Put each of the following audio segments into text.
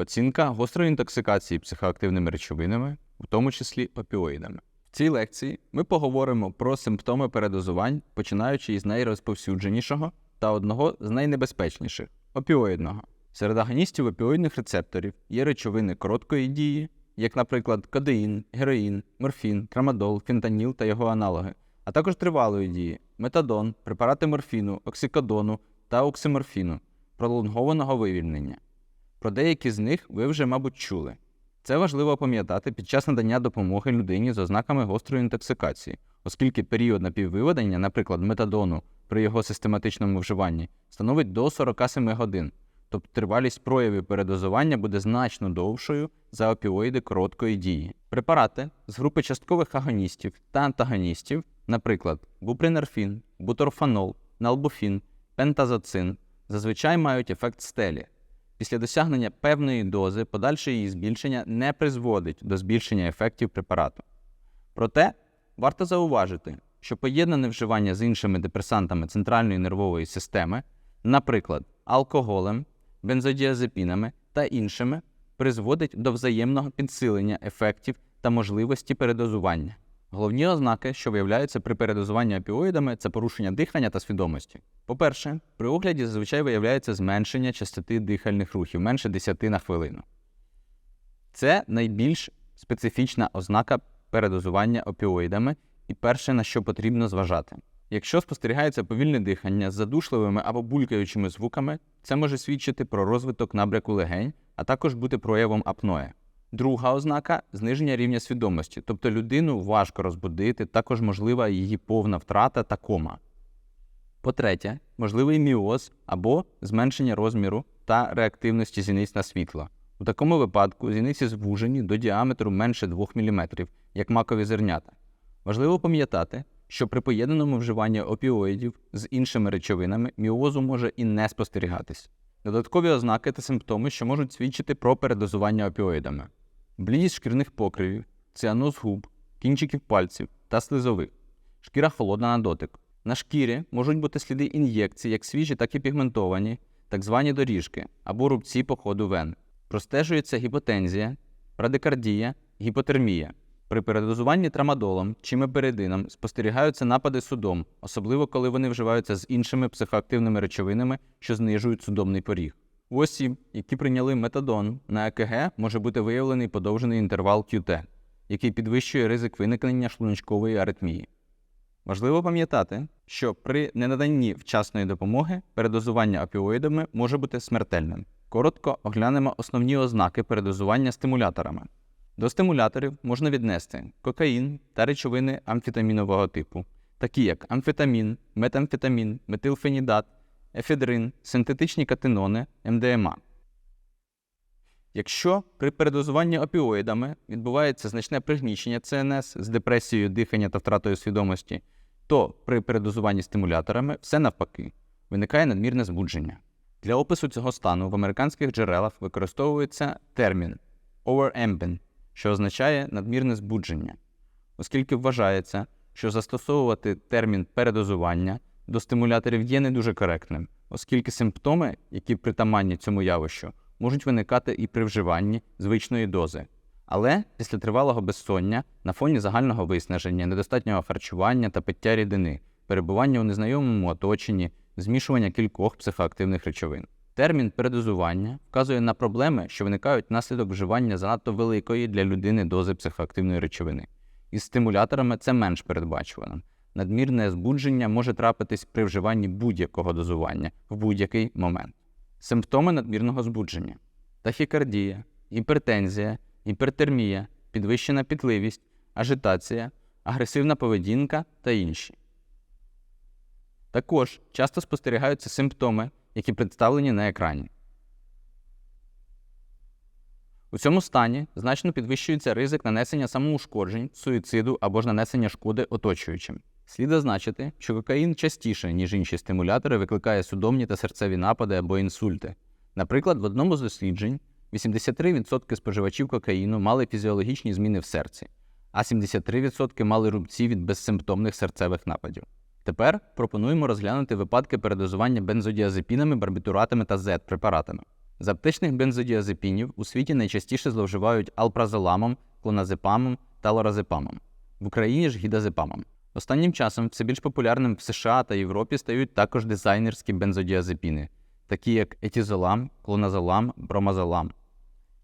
Оцінка гострої інтоксикації психоактивними речовинами, в тому числі опіоїдами. В цій лекції ми поговоримо про симптоми передозувань, починаючи із найрозповсюдженішого та одного з найнебезпечніших опіоїдного. Серед агоністів опіоїдних рецепторів є речовини короткої дії, як, наприклад, кодеїн, героїн, морфін, трамадол, фентаніл та його аналоги, а також тривалої дії метадон, препарати морфіну, оксикодону та оксиморфіну, пролонгованого вивільнення. Про деякі з них ви вже, мабуть, чули. Це важливо пам'ятати під час надання допомоги людині з ознаками гострої інтоксикації, оскільки період напіввиведення, наприклад, метадону при його систематичному вживанні, становить до 47 годин, тобто тривалість проявів передозування буде значно довшою за опіоїди короткої дії. Препарати з групи часткових агоністів та антагоністів, наприклад, бупринерфін, буторфанол, налбуфін, пентазоцин, зазвичай мають ефект стелі. Після досягнення певної дози подальше її збільшення не призводить до збільшення ефектів препарату. Проте варто зауважити, що поєднане вживання з іншими депресантами центральної нервової системи, наприклад, алкоголем, бензодіазепінами та іншими, призводить до взаємного підсилення ефектів та можливості передозування. Головні ознаки, що виявляються при передозуванні опіоїдами, це порушення дихання та свідомості. По-перше, при огляді зазвичай виявляється зменшення частоти дихальних рухів менше 10 на хвилину. Це найбільш специфічна ознака передозування опіоїдами і перше, на що потрібно зважати. Якщо спостерігається повільне дихання з задушливими або булькаючими звуками, це може свідчити про розвиток набряку легень, а також бути проявом апноє. Друга ознака зниження рівня свідомості, тобто людину важко розбудити, також можлива її повна втрата та кома. По-третє, можливий міоз або зменшення розміру та реактивності зіниць на світло. У такому випадку зіниці звужені до діаметру менше 2 мм, як макові зернята. Важливо пам'ятати, що при поєднаному вживанні опіоїдів з іншими речовинами міозу може і не спостерігатись. Додаткові ознаки та симптоми, що можуть свідчити про передозування опіоїдами: блідість шкірних покривів, ціаноз губ, кінчиків пальців та слизових, шкіра холодна на дотик. На шкірі можуть бути сліди ін'єкцій, як свіжі, так і пігментовані, так звані доріжки або рубці по ходу вен. Простежується гіпотензія, радикардія, гіпотермія. При передозуванні трамадолом чи меперидином спостерігаються напади судом, особливо коли вони вживаються з іншими психоактивними речовинами, що знижують судомний поріг. У осіб, які прийняли метадон на ЕКГ, може бути виявлений подовжений інтервал QT, який підвищує ризик виникнення шлуночкової аритмії. Важливо пам'ятати, що при ненаданні вчасної допомоги передозування опіоїдами може бути смертельним. Коротко оглянемо основні ознаки передозування стимуляторами. До стимуляторів можна віднести кокаїн та речовини амфетамінового типу, такі як амфетамін, метамфетамін, метилфенідат, ефедрин, синтетичні катинони, МДМА. Якщо при передозуванні опіоїдами відбувається значне пригнічення ЦНС з депресією дихання та втратою свідомості, то при передозуванні стимуляторами все навпаки виникає надмірне збудження. Для опису цього стану в американських джерелах використовується термін overambient, що означає надмірне збудження, оскільки вважається, що застосовувати термін передозування до стимуляторів є не дуже коректним, оскільки симптоми, які притаманні цьому явищу, можуть виникати і при вживанні звичної дози. Але після тривалого безсоння, на фоні загального виснаження, недостатнього харчування та пиття рідини, перебування у незнайомому оточенні, змішування кількох психоактивних речовин. Термін передозування вказує на проблеми, що виникають внаслідок вживання занадто великої для людини дози психоактивної речовини. Із стимуляторами це менш передбачувано. Надмірне збудження може трапитись при вживанні будь-якого дозування в будь-який момент. Симптоми надмірного збудження: тахікардія, гіпертензія, гіпертермія, підвищена пітливість, ажитація, агресивна поведінка та інші. Також часто спостерігаються симптоми, які представлені на екрані. У цьому стані значно підвищується ризик нанесення самоушкоджень, суїциду або ж нанесення шкоди оточуючим. Слід зазначити, що кокаїн частіше, ніж інші стимулятори, викликає судомні та серцеві напади або інсульти. Наприклад, в одному з досліджень 83% споживачів кокаїну мали фізіологічні зміни в серці, а 73% мали рубці від безсимптомних серцевих нападів. Тепер пропонуємо розглянути випадки передозування бензодіазепінами, барбітуратами та Z-препаратами. З аптечних бензодіазепінів у світі найчастіше зловживають алпразоламом, клоназепамом та лоразепамом. В Україні ж гідазепамом. Останнім часом все більш популярним в США та Європі стають також дизайнерські бензодіазепіни, такі як етізолам, клоназолам, бромазолам.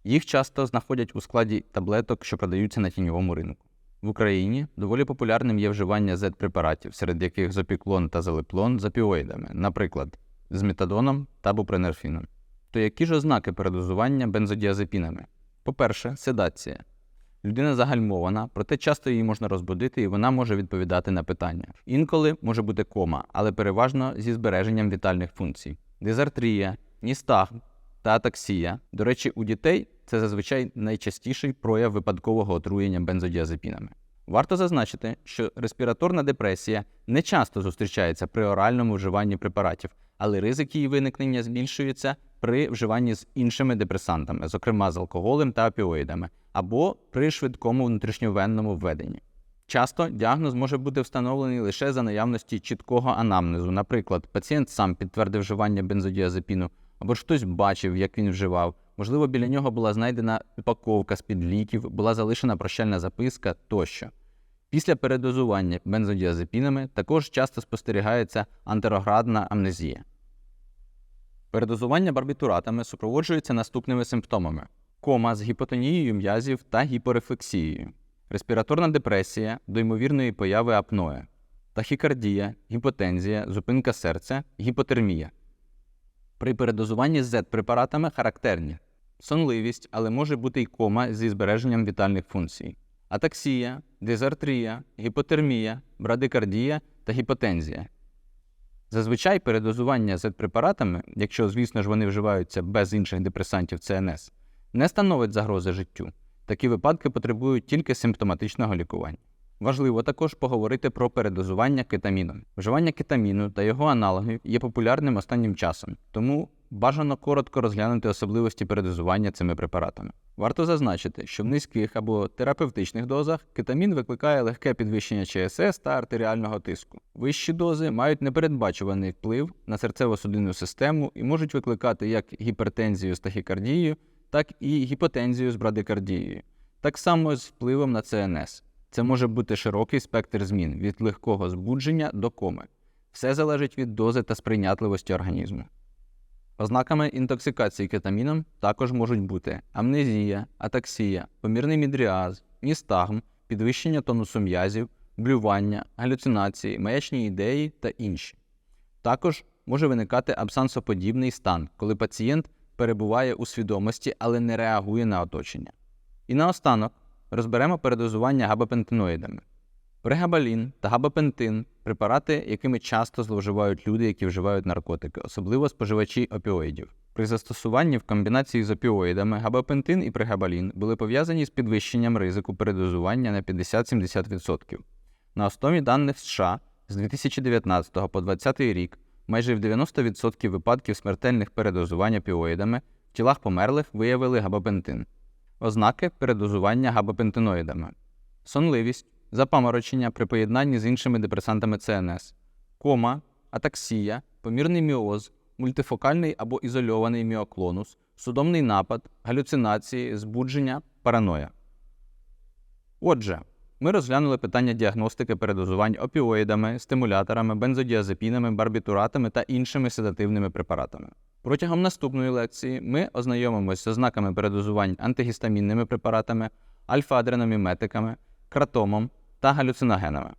Їх часто знаходять у складі таблеток, що продаються на тіньовому ринку. В Україні доволі популярним є вживання Z-препаратів, серед яких зопіклон та залиплон з опіоїдами, наприклад, з метадоном та бупренерфіном. То які ж ознаки передозування бензодіазепінами? По-перше, седація. Людина загальмована, проте часто її можна розбудити і вона може відповідати на питання. Інколи може бути кома, але переважно зі збереженням вітальних функцій. Дизартрія, ністагм та атаксія. До речі, у дітей це зазвичай найчастіший прояв випадкового отруєння бензодіазепінами. Варто зазначити, що респіраторна депресія не часто зустрічається при оральному вживанні препаратів, але ризик її виникнення збільшується при вживанні з іншими депресантами, зокрема з алкоголем та опіоїдами, або при швидкому внутрішньовенному введенні. Часто діагноз може бути встановлений лише за наявності чіткого анамнезу. Наприклад, пацієнт сам підтвердив вживання бензодіазепіну, або ж хтось бачив, як він вживав. Можливо, біля нього була знайдена упаковка з-під ліків, була залишена прощальна записка тощо. Після передозування бензодіазепінами також часто спостерігається антероградна амнезія. Передозування барбітуратами супроводжується наступними симптомами: кома з гіпотонією м'язів та гіпорефлексією, респіраторна депресія до ймовірної появи апноe, тахікардія, гіпотензія, зупинка серця, гіпотермія. При передозуванні з Z-препаратами характерні сонливість, але може бути й кома зі збереженням вітальних функцій, атаксія, дизартрія, гіпотермія, брадикардія та гіпотензія. Зазвичай передозування Z-препаратами, якщо, звісно ж, вони вживаються без інших депресантів ЦНС, не становить загрози життю. Такі випадки потребують тільки симптоматичного лікування. Важливо також поговорити про передозування кетаміном. Вживання кетаміну та його аналогів є популярним останнім часом, тому бажано коротко розглянути особливості передозування цими препаратами. Варто зазначити, що в низьких або терапевтичних дозах кетамін викликає легке підвищення ЧСС та артеріального тиску. Вищі дози мають непередбачуваний вплив на серцево-судинну систему і можуть викликати як гіпертензію з тахікардією, так і гіпотензію з брадикардією, так само з впливом на ЦНС. Це може бути широкий спектр змін від легкого збудження до коми. Все залежить від дози та сприйнятливості організму. Ознаками інтоксикації кетаміном також можуть бути амнезія, атаксія, помірний мідріаз, ністагм, підвищення тонусу м'язів, блювання, галюцинації, маячні ідеї та інші. Також може виникати абсансоподібний стан, коли пацієнт перебуває у свідомості, але не реагує на оточення. І наостанок розберемо передозування габапентиноїдами. Прегабалін та габапентин препарати, якими часто зловживають люди, які вживають наркотики, особливо споживачі опіоїдів. При застосуванні в комбінації з опіоїдами габапентин і прегабалін були пов'язані з підвищенням ризику передозування на 50-70%. На основі даних США з 2019 по 2020 рік майже в 90% випадків смертельних передозувань опіоїдами в тілах померлих виявили габапентин. Ознаки передозування габапентиноїдами: сонливість, запаморочення при поєднанні з іншими депресантами ЦНС, кома, атаксія, помірний міоз, мультифокальний або ізольований міоклонус, судомний напад, галюцинації, збудження, параноя. Отже, ми розглянули питання діагностики передозувань опіоїдами, стимуляторами, бензодіазепінами, барбітуратами та іншими седативними препаратами. Протягом наступної лекції ми ознайомимося з ознаками передозувань антигістамінними препаратами, альфа-адреноміметиками, кратомом та галюциногенами.